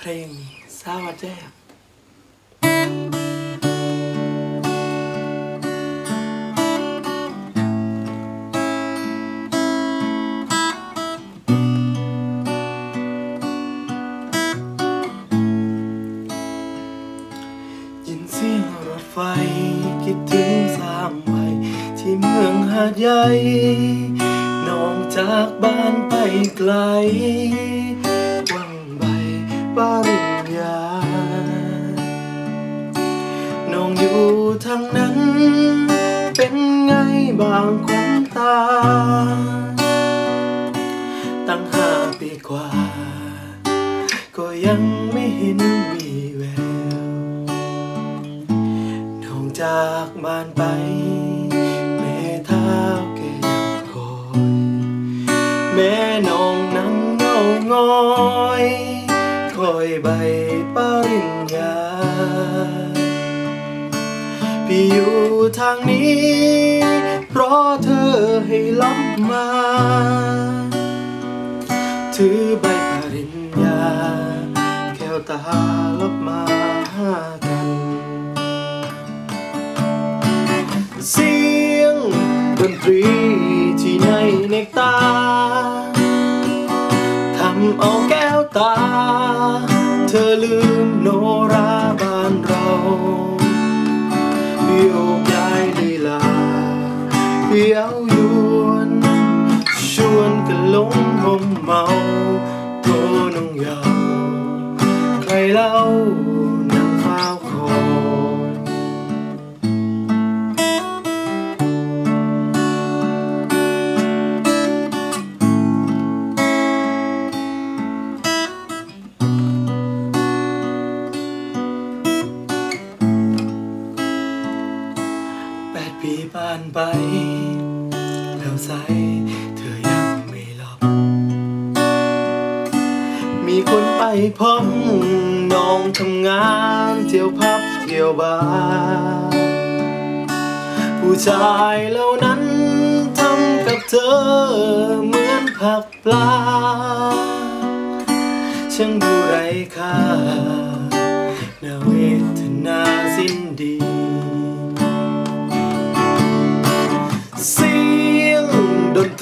เพลงสาวัสดีครับยินเสียงรถไฟคิดถึงสามวัยที่เมืองหาดใหญ่น้องจากบ้านไปไกล ปริญญา น้องอยู่ทางนั้น เป็นไงบางควันตา ตั้งห้าปีกว่า ก็ยังไม่เห็นมีแวว น้องจากบ้านไปแม่เท้าแกยังคอย แม่น้องนั่งเงางอย อยใบปริญญา พี่อยู่ทางนี้ เพราะเธอให้ลับมา ถือใบปริญญา แก้วตาลับมาหากัน เสียงดนตรีที่ในเนกตาทำเอาแก้วตา เธอลืมโนราบ้านเราโยกย้ายลีลาเย้ายวนชวนกันหลงหมเมาโทน้องยาวใครเล่า ดปีผ่านไป แล้วใสเธอยังไม่หลับ มีคนไปพบน้องทำงานเที่ยวพับเที่ยวบาร์ผู้ชายเหล่านั้นทำกับเธอเหมือนผักปลาช่างดูไร้ค่าน่าเวทนาสิ้นดี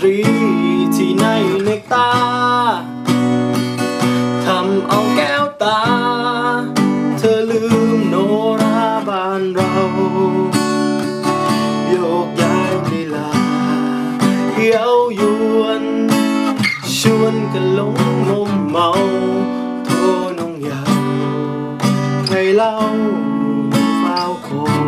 รีที่ในเนกตาทำเอาแก้วตา เธอลืมโนราบ้านเรา โยกย้ายลีลาเย้ายวน ชวนกันหลงงมเมาโทน้องยาวใครเล่าเฝ้าคอ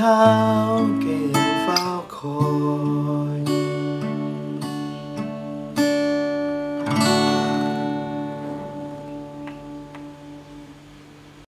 ขาเแก้วฟ้าคอ